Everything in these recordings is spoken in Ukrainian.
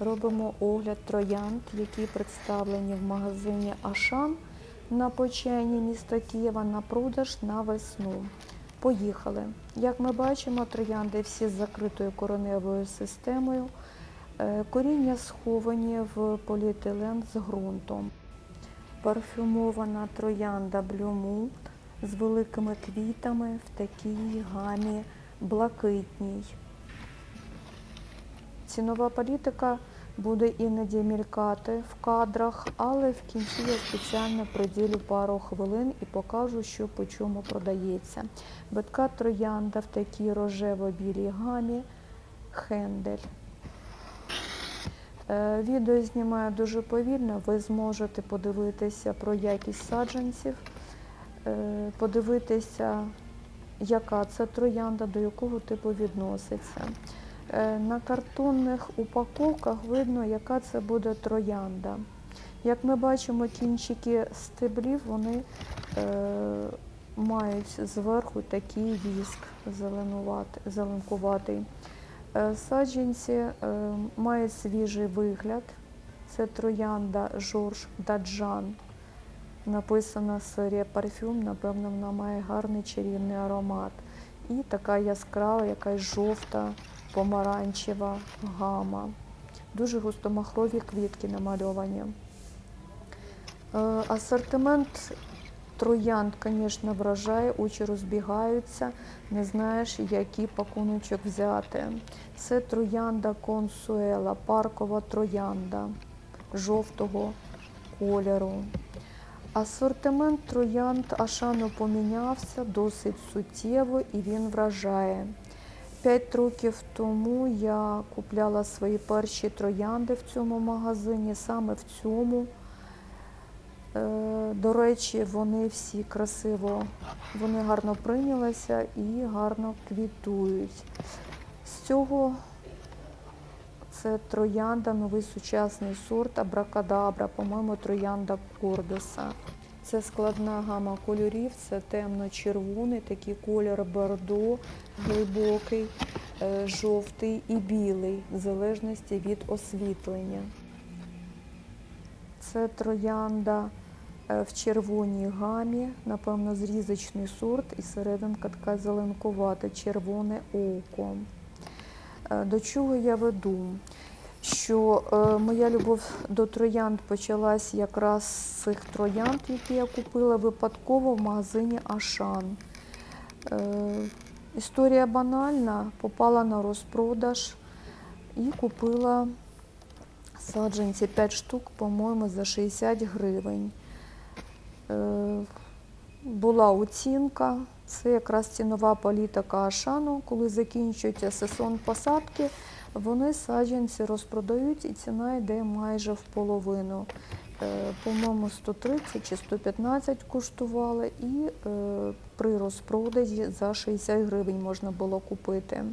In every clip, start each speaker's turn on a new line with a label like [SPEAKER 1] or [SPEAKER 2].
[SPEAKER 1] Робимо огляд троянд, які представлені в магазині Ашан на Почайні міста Києва на продаж на весну. Поїхали. Як ми бачимо, троянди всі з закритою кореневою системою. Е, Коріння сховані в поліетилен з ґрунтом. Парфюмована троянда Mood з великими квітами в такій гамі блакитній. Цінова політика буде іноді мількати в кадрах, але в кінці я спеціально приділю пару хвилин і покажу, що по чому продається. Битка троянда в такій рожево-білій гамі Хендель. Е, Відео знімаю дуже повільно, ви зможете подивитися про якість саджанців, е, подивитися, яка це троянда, до якого типу відноситься. Е, На картонних упаковках видно, яка це буде троянда. Як ми бачимо, кінчики стеблів вони е, мають зверху такий віск зеленкуватий. Е, Саджанці е, мають свіжий вигляд. Це троянда Жорж Даджан. Написана серія парфюм, напевно, вона має гарний чарівний аромат. І така яскрава, якась жовта, помаранчева гама. Дуже густомахрові квітки намальовані. Е, Асортимент троянд, звісно, вражає, очі розбігаються, не знаєш, який пакуночок взяти. Це троянда консуела, паркова троянда жовтого кольору. Асортимент троянд Ашану помінявся досить суттєво і він вражає. П'ять років тому я купляла свої перші троянди в цьому магазині, саме в цьому. Е, До речі, вони всі красиво, вони гарно прийнялися і гарно квітують. З цього це троянда, новий сучасний сорт Абракадабра, по-моєму, троянда Кордоса. Це складна гама кольорів, це темно-червоний, такий колір бордо, глибокий, е, жовтий і білий, в залежності від освітлення. Це троянда е, в червоній гамі, напевно, зрізочний сорт, і серединка така зеленкувата, червоне око. Е, До чого я веду? Що е, моя любов до троянд почалась якраз з цих троянд, які я купила випадково в магазині Ашан. Е, історія банальна, попала на розпродаж і купила саджанці 5 штук, по-моєму, за 60 гривень. Е, була оцінка, це якраз цінова політика Ашану, коли закінчується сезон посадки, вони саджанці розпродають і ціна йде майже в половину. Е, По-моєму, 130 чи 115 коштували, і е, при розпродажі за 60 гривень можна було купити.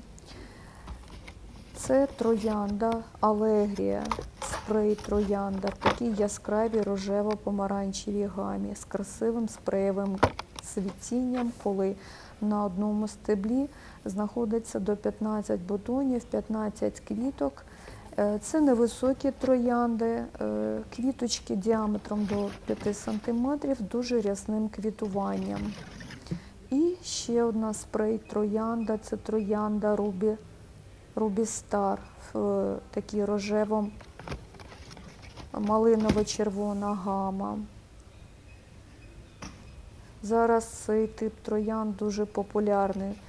[SPEAKER 1] Це троянда Алегрія, спрей троянда в такій яскравій рожево-помаранчевій гамі з красивим спреєвим цвітінням, коли на одному стеблі знаходиться до 15 бутонів, 15 квіток. Е, Це невисокі троянди, е, квіточки діаметром до 5 см, дуже рясним квітуванням. І ще одна спрей троянда це троянда Рубі Рубі Стар в е, такій рожево малиново-червона гама. Зараз цей тип троянд дуже популярний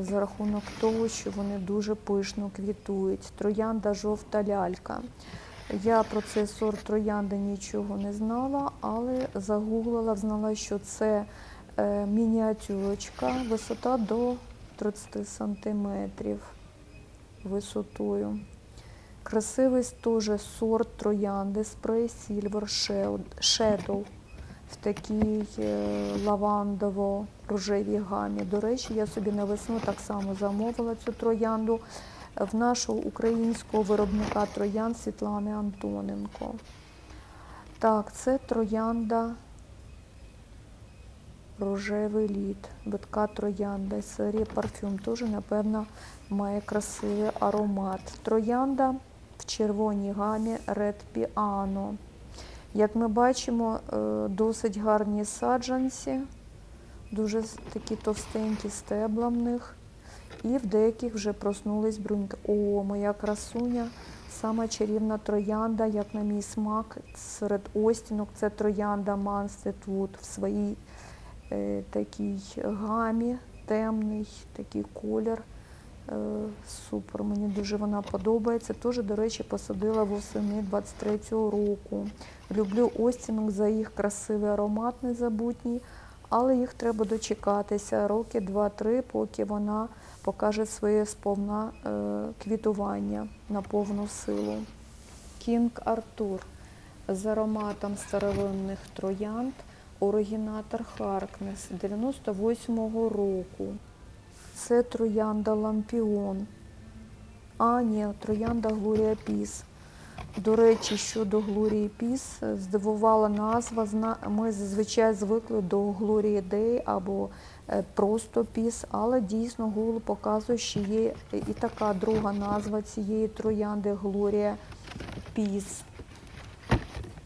[SPEAKER 1] за рахунок того, що вони дуже пишно квітують. Троянда жовта лялька. Я про цей сорт троянди нічого не знала, але загуглила, знала, що це е, мініатюрочка, висота до 30 сантиметрів висотою. Красивий теж сорт троянди спрей Silver Shadow в такій лавандово-рожевій гамі. До речі, я собі на весну так само замовила цю троянду в нашого українського виробника троянд Світлани Антоненко. Так, це троянда рожевий лід, битка троянда із серії парфюм. Теж, напевно, має красивий аромат. Троянда в червоній гамі Red Piano. Як ми бачимо, е, досить гарні саджанці, дуже такі товстенькі стебла в них. І в деяких вже проснулись бруньки. О, моя красуня, сама чарівна троянда, як на мій смак, серед остінок. Це троянда Манстедвуд в своїй е, такій гамі, темний такий колір. Е, супер, мені дуже вона подобається. Теж, до речі, посадила восени 23-го року. Люблю остінок за їх красивий аромат незабутній, але їх треба дочекатися роки 2-3, поки вона покаже своє сповна е, квітування на повну силу. Кінг Артур з ароматом старовинних троянд, оригінатор Харкнес 98-го року. Це троянда Лампіон. А, ні, троянда Глорія Піс. До речі, щодо Глорії Піс, е, здивувала назва. Ми зазвичай звикли до Глорії Дей або е, просто Піс, але дійсно Google показує, що є і така друга назва цієї троянди Глорія Піс.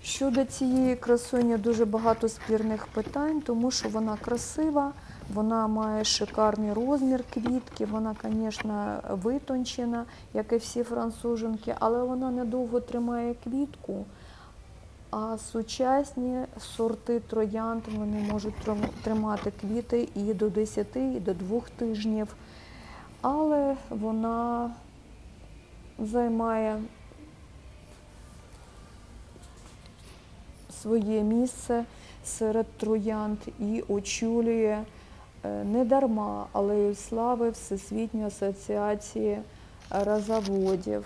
[SPEAKER 1] Щодо цієї красуні дуже багато спірних питань, тому що вона красива, вона має шикарний розмір квітки, вона, звісно, витончена, як і всі француженки, але вона недовго тримає квітку. А сучасні сорти троянд вони можуть тримати квіти і до 10, і до 2 тижнів. Але вона займає своє місце серед троянд і очолює не дарма, але й слави Всесвітньої асоціації розоводів.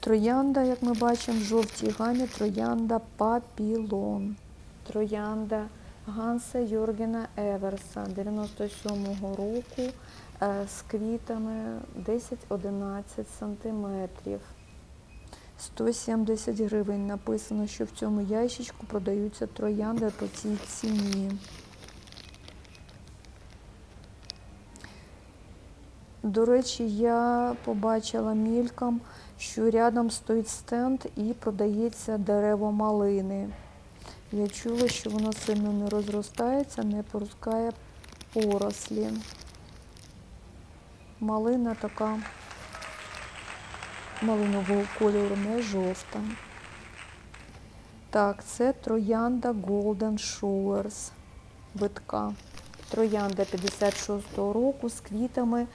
[SPEAKER 1] Троянда, як ми бачимо, в жовтій гамі троянда Папілон. Троянда Ганса Йоргена Еверса 97-го року е, з квітами 10-11 сантиметрів. 170 гривень. Написано, що в цьому ящичку продаються троянди по цій ціні. До речі, я побачила мільком, що рядом стоїть стенд і продається дерево малини. Я чула, що воно сильно не розростається, не пускає порослі. Малина така малинового кольору, не жовта. Так, це троянда Golden Showers витка. Троянда 56-го року з квітами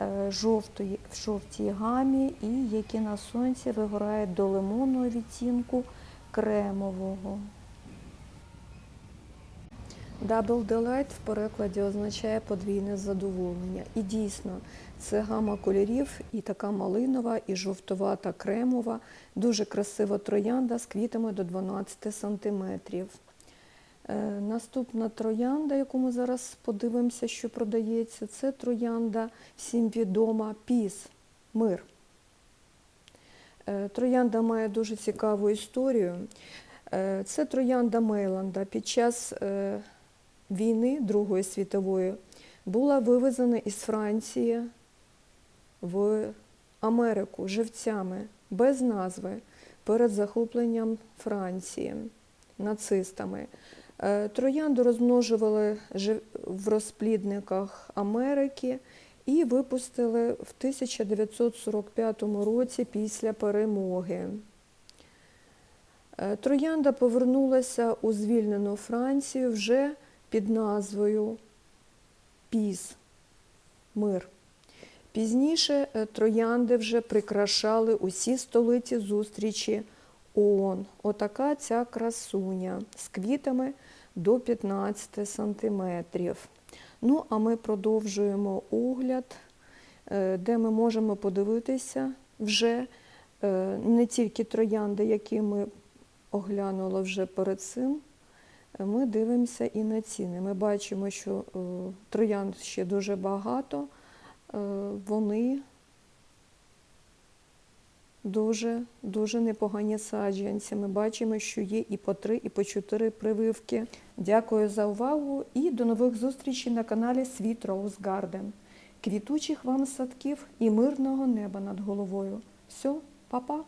[SPEAKER 1] е, жовтої, в жовтій гамі і які на сонці вигорають до лимонного відтінку кремового. Double Delight в перекладі означає подвійне задоволення. І дійсно, це гама кольорів, і така малинова, і жовтувата кремова, дуже красива троянда з квітами до 12 сантиметрів. Е, Наступна троянда, яку ми зараз подивимося, що продається, це троянда всім відома Піс, мир. Е, Троянда має дуже цікаву історію. Е, Це троянда Мейланда. Під час війни Другої світової була вивезена із Франції в Америку живцями без назви перед захопленням Франції нацистами. Е, Троянду розмножували в розплідниках Америки і випустили в 1945 році після перемоги. Е, Троянда повернулася у звільнену Францію вже під назвою Піс Мир. Пізніше е, троянди вже прикрашали усі столиці зустрічі ООН. Отака ця красуня з квітами до 15 сантиметрів. Ну, а ми продовжуємо огляд, е, де ми можемо подивитися вже е, не тільки троянди, які ми оглянули вже перед цим. Ми дивимося і на ціни. Ми бачимо, що е, троянд ще дуже багато, е, вони дуже, дуже непогані саджанці. Ми бачимо, що є і по три, і по чотири прививки. Дякую за увагу і до нових зустрічей на каналі Світ Роуз Гарден. квітучих вам садків і мирного неба над головою. Все, па-па!